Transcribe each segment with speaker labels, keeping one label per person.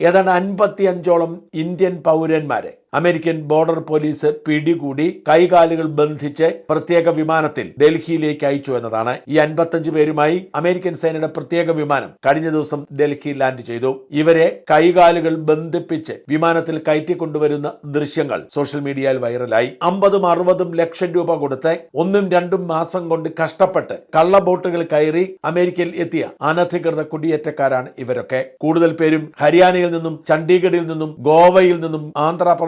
Speaker 1: ഏതാണ്ട് അൻപത്തിയഞ്ചോളം ഇന്ത്യൻ പൗരന്മാരെ അമേരിക്കൻ ബോർഡർ പോലീസ് പിടികൂടി കൈകാലുകൾ ബന്ധിച്ച് പ്രത്യേക വിമാനത്തിൽ ഡൽഹിയിലേക്ക് അയച്ചു എന്നതാണ്. ഈ അൻപത്തഞ്ച് പേരുമായി അമേരിക്കൻ സേനയുടെ പ്രത്യേക വിമാനം കഴിഞ്ഞ ദിവസം ഡൽഹി ലാൻഡ് ചെയ്തു. ഇവരെ കൈകാലുകൾ ബന്ധിപ്പിച്ച് വിമാനത്തിൽ കയറ്റിക്കൊണ്ടുവരുന്ന ദൃശ്യങ്ങൾ സോഷ്യൽ മീഡിയയിൽ വൈറലായി. അമ്പതും അറുപതും ലക്ഷം രൂപ കൊടുത്ത് ഒന്നും രണ്ടും മാസം കൊണ്ട് കഷ്ടപ്പെട്ട് കള്ള ബോട്ടുകൾ കയറി അമേരിക്കയിൽ എത്തിയ അനധികൃത കുടിയേറ്റക്കാരാണ് ഇവരൊക്കെ. കൂടുതൽ പേരും ഹരിയാനയിൽ നിന്നും ചണ്ഡീഗഡിൽ നിന്നും ഗോവയിൽ നിന്നും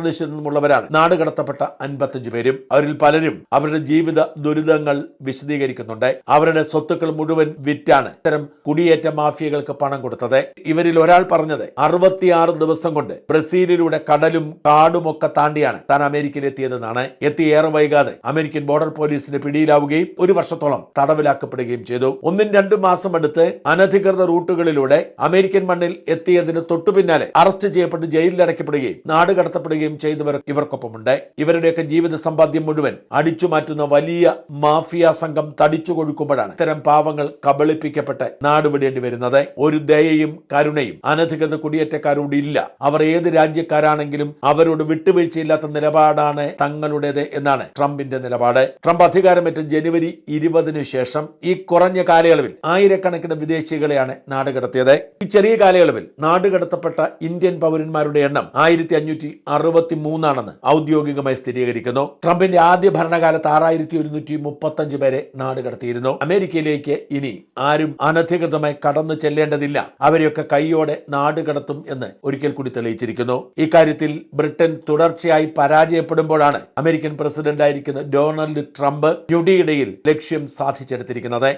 Speaker 1: ആന്ധ്രാപ്രദേശിൽ നിന്നുമുള്ളവരാണ് നാട് കടത്തപ്പെട്ട അൻപത്തഞ്ച് പേരും അവരിൽ പലരും അവരുടെ ജീവിത ദുരിതങ്ങൾ വിശദീകരിക്കുന്നുണ്ട്. അവരുടെ സ്വത്തുക്കൾ മുഴുവൻ വിറ്റാണ് ഇത്തരം കുടിയേറ്റ മാഫിയകൾക്ക് പണം കൊടുത്തത്. ഇവരിൽ ഒരാൾ പറഞ്ഞത് അറുപത്തിയാറ് ദിവസം കൊണ്ട് ബ്രസീലിലൂടെ കടലും കാടുമൊക്കെ താണ്ടിയാണ് താൻ അമേരിക്കയിൽ എത്തിയതെന്നാണ് എത്തി ഏറെ വൈകാതെ അമേരിക്കൻ ബോർഡർ പോലീസിന്റെ പിടിയിലാവുകയും ഒരു വർഷത്തോളം തടവിലാക്കപ്പെടുകയും ചെയ്തു. ഒന്നും രണ്ടും മാസം എടുത്ത് അനധികൃത റൂട്ടുകളിലൂടെ അമേരിക്കൻ മണ്ണിൽ എത്തിയതിന് തൊട്ടു പിന്നാലെ അറസ്റ്റ് ചെയ്യപ്പെട്ട് ജയിലിൽ അടയ്ക്കപ്പെടുകയും നാട് കടത്തപ്പെടുകയും ചെയ്തവർ ഇവർക്കൊപ്പമുണ്ട്. ഇവരുടെയൊക്കെ ജീവിത സമ്പാദ്യം മുഴുവൻ അടിച്ചുമാറ്റുന്ന വലിയ മാഫിയ സംഘം തടിച്ചു കൊഴുക്കുമ്പോഴാണ് ഇത്തരം പാവങ്ങൾ കബളിപ്പിക്കപ്പെട്ട് നാടുവിടേണ്ടി വരുന്നത്. ഒരു ദയയും കരുണയും അനധികൃത കുടിയേറ്റക്കാരോട് ഇല്ല. അവർ ഏത് രാജ്യക്കാരാണെങ്കിലും അവരോട് വിട്ടുവീഴ്ചയില്ലാത്ത നിലപാടാണ് തങ്ങളുടേത് എന്നാണ് ട്രംപിന്റെ നിലപാട്. ട്രംപ് അധികാരമേറ്റ ജനുവരി ഇരുപതിനു ശേഷം ഈ കുറഞ്ഞ കാലയളവിൽ ആയിരക്കണക്കിന് വിദേശികളെയാണ് നാടുകടത്തിയത്. ഈ ചെറിയ കാലയളവിൽ നാടുകടത്തപ്പെട്ട ഇന്ത്യൻ പൗരന്മാരുടെ എണ്ണം ആയിരത്തി അഞ്ഞൂറ്റി അറുപത്തി മൂന്നാണെന്ന് ഔദ്യോഗികമായി സ്ഥിരീകരിക്കുന്നു. ട്രംപിന്റെ ആദ്യ ഭരണകാലത്ത് ആറായിരത്തി ഒരുന്നൂറ്റി മുപ്പത്തഞ്ച് പേരെ നാടുകടത്തിയിരുന്നു അമേരിക്കയിലേക്ക് ഇനി ആരും അനധികൃതമായി കടന്നു ചെല്ലേണ്ടതില്ല. അവരെയൊക്കെ കൈയോടെ നാടുകടത്തും എന്ന് ഒരിക്കൽ കൂടി തെളിയിച്ചിരിക്കുന്നു. ഇക്കാര്യത്തിൽ ബ്രിട്ടൻ തുടർച്ചയായി പരാജയപ്പെടുമ്പോഴാണ് അമേരിക്കൻ പ്രസിഡന്റായിരിക്കുന്ന ഡൊണാൾഡ് ട്രംപ് ഞൊടിയിടയിൽ ലക്ഷ്യം സാധിച്ചെടുത്തിരിക്കുന്നത്.